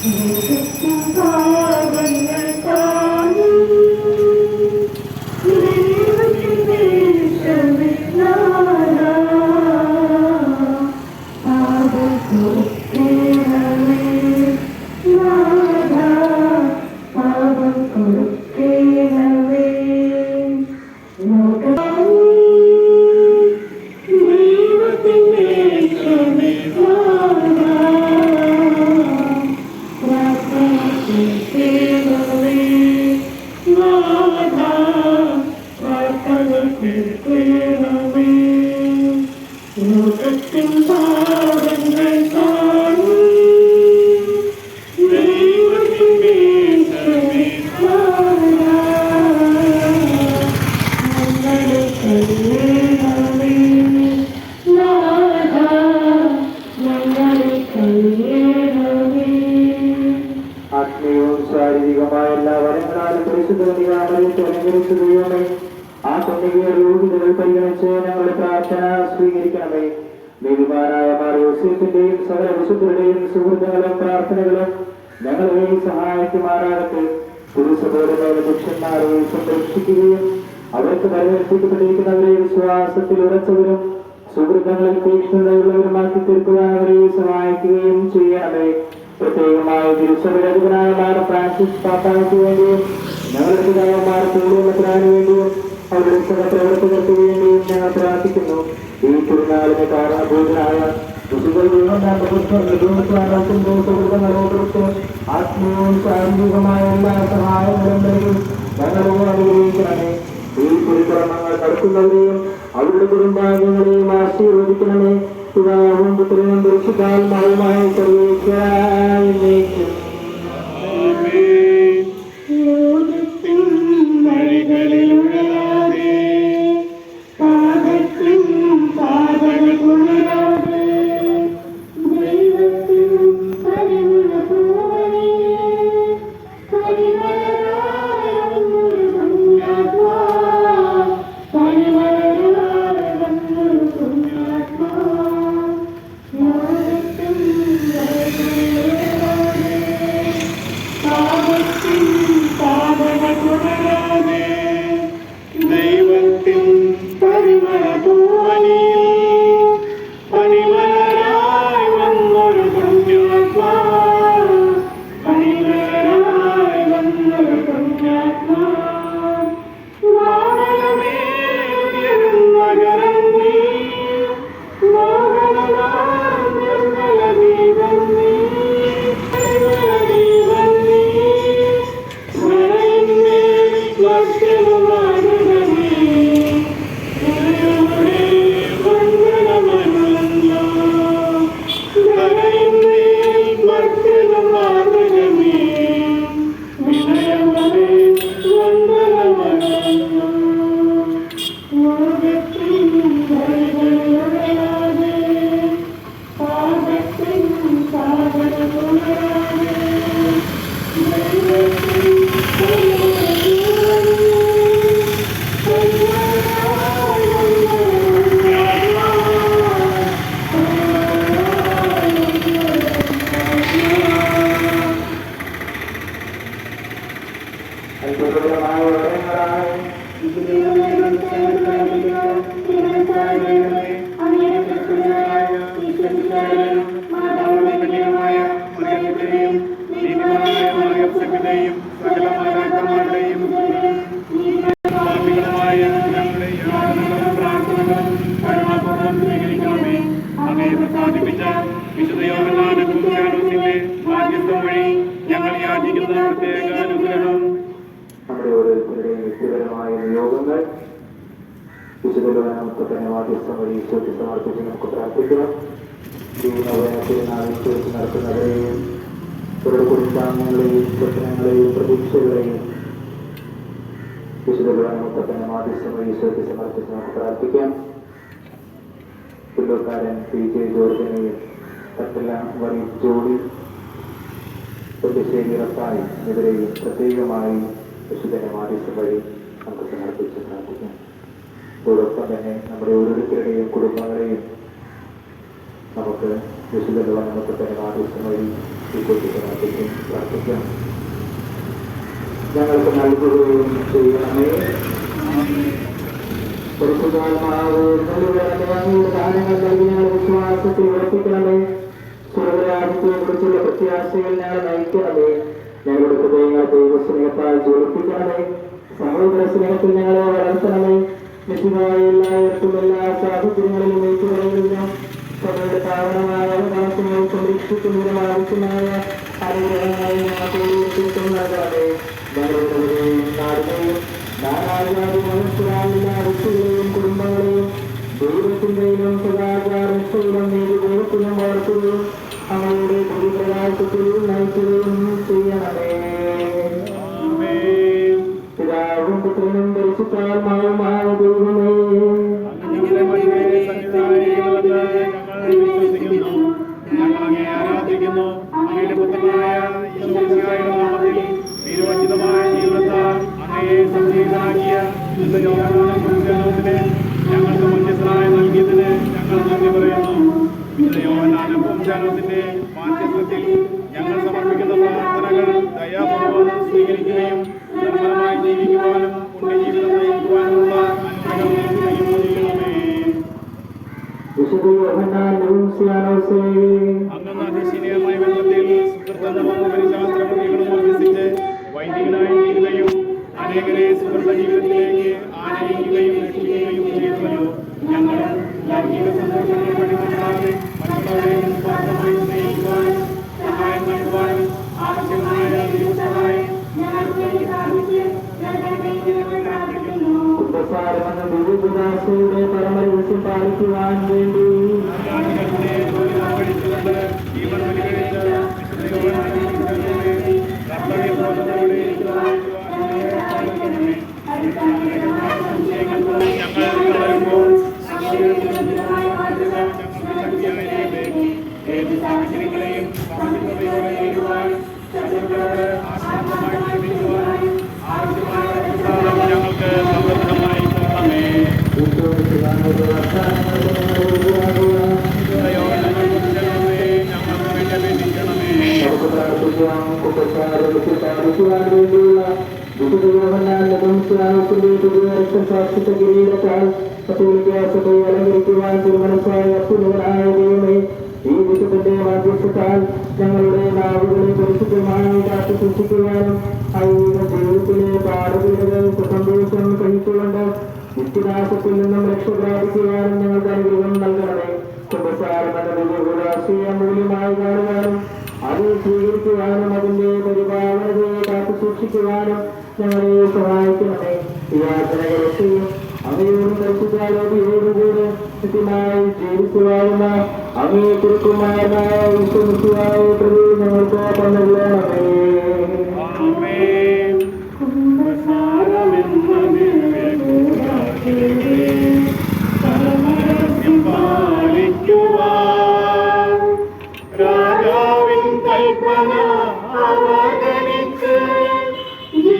Thank you. സകല വിശുദ്ധരുടെയും സുഹൃത്തുക്കളും പ്രാർത്ഥനകളും ഞങ്ങളെ സഹായിക്കുമാറാകട്ടെ പുരുഷബോധമായ പുരുഷന്മാരെ സംരക്ഷിക്കുകയും അവർക്ക് പരിവർത്തിക്കപ്പെട്ടിരിക്കുന്നവരെ വിശ്വാസത്തിൽ ഉറച്ചവരും സുഹൃത്തുക്കളിൽ തീക്ഷ്ണതയുള്ളവരുമാക്കി തീർക്കുവാൻ അവരെ സഹായിക്കുകയും ചെയ്യണമേ പ്രത്യേകമായ തിരുസഭരാധിപനായ മാർ ഫ്രാൻസിസ് പാപ്പായ്ക്ക് വേണ്ടിയും ഞങ്ങളുടെ പിതാവന്മാർ പൂർണത്തിനാന് വേണ്ടിയും അവരുടെ സഹപ്രവർത്തകർക്ക് വേണ്ടിയും ഞങ്ങൾ പ്രാർത്ഥിക്കുന്നു. ഈ തിരുനാളിന് കാരണഭൂതനായ ആത്മീയവും ശാരീരികമായ എല്ലാ സഹായങ്ങളും നൽകി ഞങ്ങളെ അനുഗ്രഹിക്കണമേ ഈ തിരുക്രമങ്ങൾ നടത്തുന്നവരെയും അവരുടെ കുടുംബാംഗങ്ങളെയും ആശീർവദിക്കണമേ പിതാവും പുത്രനും പരിശുദ്ധാത്മാവുമായി സർവേശ്വരായിരിക്കും ലോകത്തിൻ ഞങ്ങൾ യാചിക്കുന്ന പ്രത്യേക അനുഗ്രഹം നമ്മുടെ ഓരോരുത്തരുടെയും വ്യക്തിപരമായ നിയോഗങ്ങൾ വിശുദ്ധനാമത്തെ തന്നെ മാധ്യസ്ഥം വഴി ഈശോയ്ക്ക് സമർപ്പിച്ച് നമുക്ക് പ്രാർത്ഥിക്കണം ദൈവനാളിൽ ചേർത്ത് നടത്തുന്നവരെയും അവരുടെ കുടുംബാംഗങ്ങളെയും സ്വപ്നങ്ങളെയും പ്രതീക്ഷകളെയും വിശുദ്ധനാമത്തെ തന്നെ മാധ്യസ്ഥം വഴി പ്രാർത്ഥിക്കാം പുല്ലൂക്കാരൻ പി ജെ ജോർജിനെയും തട്ടില്ല വഴി ജോളി പുതുശ്ശേരി റപ്പായി എതിരെയും പ്രത്യേകമായി വിശുദ്ധനെ മാധ്യസ്ഥം വഴി നമുക്ക് സമർപ്പിച്ച് പ്രാർത്ഥിക്കാം. അതോടൊപ്പം തന്നെ നമ്മുടെ ഓരോരുത്തരുടെയും കുടുംബങ്ങളെയും നമുക്ക് വിശുദ്ധ നമുക്ക് തന്നെ മാധ്യസ്ഥം വഴി ഇപ്പോൾ സമർപ്പിക്കും പ്രാർത്ഥിക്കാം. ഞങ്ങൾക്ക് നൽകുകയും ചെയ്യണമേ. പരിശുദ്ധാത്മാവ് നൽകുന്ന ദാനങ്ങൾ നൽകി ഞങ്ങളുടെ വിശ്വാസത്തെ ഉറപ്പിക്കണമേ സ്വർഗരാജ്യത്തെ കുറിച്ചുള്ള പ്രത്യാശകൾ ഞങ്ങളെ നയിക്കണമേ ഞങ്ങളുടെ ഹൃദയങ്ങൾ ദൈവസ്നേഹത്താൽ ജ്വലിപ്പിക്കണമേ സഹോദര സ്നേഹത്തിൽ ഞങ്ങളെ വളർത്തണമേ നിശ്ചിതമായ എല്ലാവർക്കും എല്ലാ സാഹചര്യങ്ങളിലും ഏറ്റുപറയുന്ന സഭയുടെ കാരണമായ അവകാശങ്ങൾ സംരക്ഷിക്കുന്നതിനും ആവശ്യമായ അനുഗ്രഹങ്ങൾ ഞങ്ങൾക്ക് നൽകാതെ ഞങ്ങളുടെ നാടിനെയും സദാചാരി മനസ്സിലാവില്ല വ്യക്തികളെയും കുടുംബങ്ങളെയും ദൈവത്തിന്റെയും സദാചാരത്തിലും നീതി ദൈവത്തിനും വളർത്തുകയും അവരുടെ പ്രതിപ്രകാശത്തിൽ നയിക്കുകയും ചെയ്യണമേ. പിതാവും പുത്രനും പരിശുദ്ധാത്മാവുമായ യോഹന്നാൻ ഞങ്ങൾക്ക് മധ്യസ്ഥനായി നൽകിയതിന് ഞങ്ങൾ നന്ദി പറയുന്നു. വിശുദ്ധ യോഹന്നാൻ പുണ്യജനത്തിന്റെ മാധ്യസ്ഥത്തിൽ ഞങ്ങൾ സമർപ്പിക്കുന്ന പ്രാർത്ഥനകൾ ദയാപൂർവം സ്വീകരിക്കുകയും അനേകരെ സുഹൃത്ത ജീവിതത്തിലേക്ക് ആനയിക്കുകയും രക്ഷിക്കുകയും ചെയ്തുവല്ലോ ഞങ്ങളും ലൈംഗിക സന്തോഷങ്ങൾ പഠിപ്പിക്കാതെ മറ്റുള്ളവരെ രക്തസാക്ഷിത്വ കിരീടത്താൽ സഭയെ അലങ്കരിക്കുവാൻ തിരുമനസ്സായ അത്യുന്നതനായ ദൈവമേ ഈ വിശുദ്ധന്റെ മാധ്യസ്ഥത്താൽ ഞങ്ങളുടെ നാവുകളെ പരിശുദ്ധമായി കാത്തു സൂക്ഷിക്കുവാനും അവയുടെ ജീവിതത്തിലെ പാടുപീടുകൾ നിത്യനാശത്തിൽ നിന്നും രക്ഷപ്രാപിക്കുവാനും ഞങ്ങൾക്ക് അനുഗ്രഹം നൽകണമേ. ദിവ്യരാശിയ മൂല്യമായി കാണുവാനും അത് സ്വീകരിക്കുവാനും അതിന്റെ പരിപാലനതയെ കാത്തു സൂക്ഷിക്കുവാനും ഞങ്ങളെ സഹായിക്കണമേ. ഈ അവയോട് പരിശുദ്ധാലോകിയോടുകൂടെ കൃത്യമായി ജീവിക്കുവാനുള്ള അവയെ കുറുക്കുമാരനായ വിശ്വസിക്കുവായ പ്രതി ഞങ്ങൾക്ക് പന്നുകൊള്ളണമേ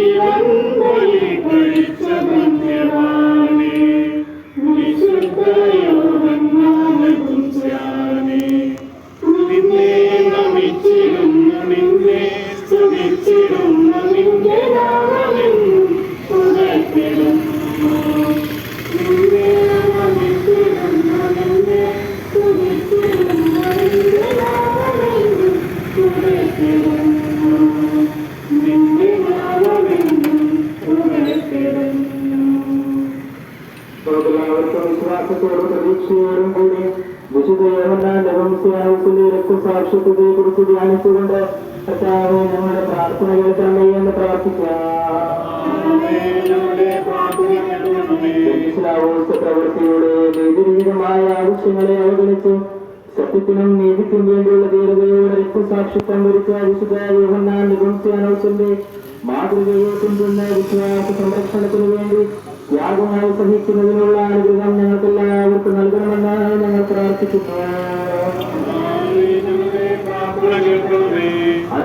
ജീവൻ ബലി കഴിച്ച രക്തസാക്ഷ്യത്വത്തെ കുറിച്ച് ധ്യാനിച്ചുകൊണ്ട് കർത്താവെ ഞങ്ങളുടെ പ്രാർത്ഥന കേൾക്കണമേ എന്ന് പ്രാർത്ഥിക്കാം ഞങ്ങളുടെ പ്രാർത്ഥന കേൾക്കണമേ ഈശ്വരാവോത്സ പ്രവൃത്തിയുടെ നീതിരഹിതമായ ആവശ്യങ്ങളെ അവഗണിച്ച് സത്യത്തിനും നീതിക്കും വേണ്ടിയുള്ള ധീരതയോടെ രക്തസാക്ഷിത്വം വരിച്ച വിശുദ്ധ യോഹന്നാൻ നിഗംസ്യാനോസിന്റെ മാതൃകയെ പിന്തുന്ന വിശ്വാസ സംരക്ഷണത്തിനു വേണ്ടി ത്യാഗമായി സഹിക്കുന്നതിനുള്ള അനുഗ്രഹം ഞങ്ങൾക്ക് എല്ലാവർക്കും നൽകണമെന്നാണ് ഞങ്ങൾ പ്രാർത്ഥിക്കുന്നു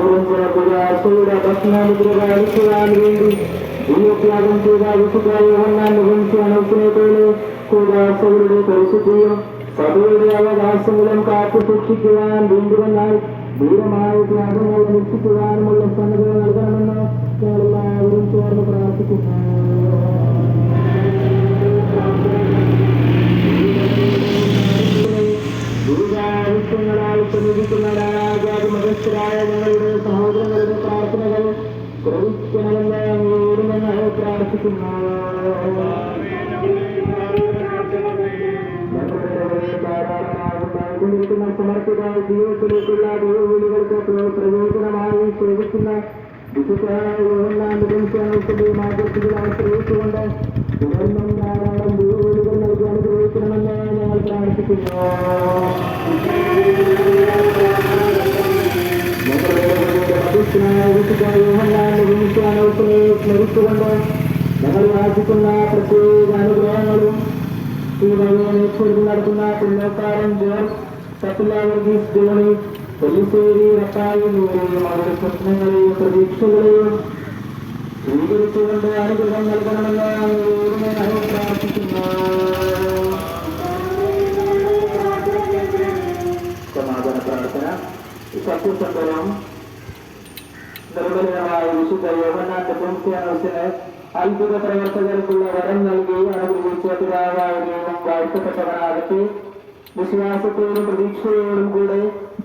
അനുരഞ്ജന പുരാശയുടെ ഭക്ഷണാനുഗ്രഹ അളിക്കുവാൻ വേണ്ടി ദൈവത്യാഗം ചെയ്ത വിശുദ്ധ യോഹന്നാൻ നിഗംസ്യാനോസിനെ പോലെ കൂടാശകളുടെ പരിശുദ്ധിയും സഭയുടെ അവകാശങ്ങളും കാത്തു സൂക്ഷിക്കുവാൻ വീണ്ടുവന്നാൽ ധീരമായ ത്യാഗങ്ങൾ അനുഷ്ഠിക്കുവാനുമുള്ള സന്നദ്ധ നൽകണമെന്ന് ഞങ്ങളെല്ലാവരും ചേർന്ന് പ്രാർത്ഥിക്കുന്നു ദുരിതാവശ്യങ്ങളാൽ സമീപിക്കുന്ന രാജാതി മതസ്ഥരായ ഞങ്ങളുടെ സഹോദരങ്ങളുടെ പ്രാർത്ഥനകൾ ശ്രവിക്കണമെന്ന് അങ്ങോടുമെന്ന് പ്രാർത്ഥിക്കുന്നു ഞങ്ങളുടെ സമർപ്പിത ജീവിതത്തിലേക്കുള്ള ദൈവവിളികൾക്ക് പ്രയോജനമായി സേവിക്കുന്ന വിശുദ്ധ യോഹന്നാന്റെ പുന്നോക്കാരൻ ജോർജ് കപ്പില വർഗീസ് ജോണി പൊല്ലിശ്ശേരി റപ്പായി എന്നിവരെയും അവരുടെ സ്വപ്നങ്ങളെയും പ്രതീക്ഷകളെയും സ്വീകരിച്ചുകൊണ്ട് അനുഗ്രഹം നൽകണമെന്ന് പ്രാർത്ഥിക്കുന്നു. സമാധാന പ്രാർത്ഥന. സത്യസന്ധവും നിർമ്മലമായ വിശുദ്ധ യോഹന്നാന്റെ പുൻസ്യാനോസിന് അത്ഭുത പ്രവർത്തകർക്കുള്ള വരം നൽകി അനുഗ്രഹിച്ച പിതാവായ ദൈവം വാഴ്ത്തപ്പെട്ടവനാകട്ടെ. വിശ്വാസത്തോടും പ്രതീക്ഷയോടും കൂടെ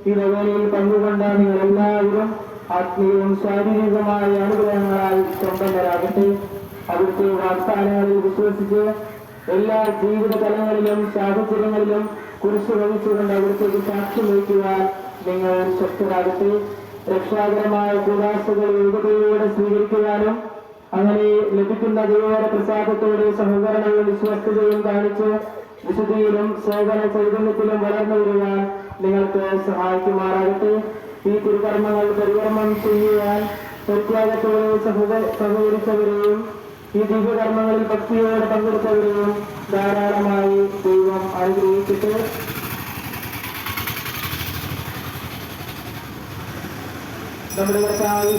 ഈ നഗരയിൽ പങ്കുകൊണ്ട നിങ്ങൾ എല്ലാവരും ആത്മീയവും ശാരീരികമായ അനുഗ്രഹങ്ങളാൽ സമ്പന്നരാകട്ടെ അവിടുത്തെ വാഗ്ദാനങ്ങളിൽ വിശ്വസിച്ച് എല്ലാ ജീവിത തലങ്ങളിലും സാഹചര്യങ്ങളിലും കുറിച്ച് വഹിച്ചുകൊണ്ട് അവിടുത്തേക്ക് സാക്ഷ്യം വഹിക്കുവാൻ നിങ്ങൾ ശക്തരാകട്ടെ. രക്ഷാകരമായ കൂടാശകൾ യോഗതയോടെ സ്വീകരിക്കുവാനും അങ്ങനെ ലഭിക്കുന്ന ദൈവ പ്രസാദത്തോടെ സഹകരണവും വിശ്വസ്തതയും കാണിച്ച് വിശുദ്ധിയിലും സേവന ചൈതന്യത്തിലും വളർന്നു വരുവാൻ നിങ്ങൾക്ക് സഹായിക്കുമാറാകട്ടെ. ഈ തിരുകർമ്മങ്ങൾ പരികർമ്മം ചെയ്യുവാൻ പ്രത്യാഗത്തോടെ സഹക സഹകരിച്ചവരെയും ഈ ദിവ്യകർമ്മങ്ങളിൽ ഭക്തിയോടെ പങ്കെടുത്തവരെയും ധാരാളമായി ദൈവം അനുഗ്രഹിച്ചിട്ട് നമ്മുടെ കർത്താവ്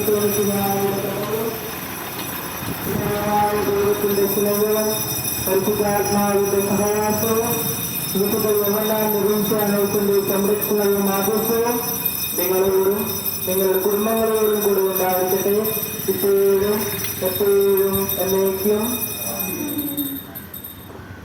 ദൈവത്തിന്റെ സ്നേഹവും പരിശുദ്ധാത്മാവിന്റെ സഹവാസവും വിശുദ്ധ യോഹന്നാൻ നിർമ്മിച്ചാനോത്തിന്റെ സംരക്ഷണവും ആഘോഷവും നിങ്ങളോടും നിങ്ങളുടെ കുടുംബങ്ങളോടും കൂടി ഉണ്ടായിരിക്കട്ടെ ഇപ്പോഴും എപ്പോഴും എന്നേക്കും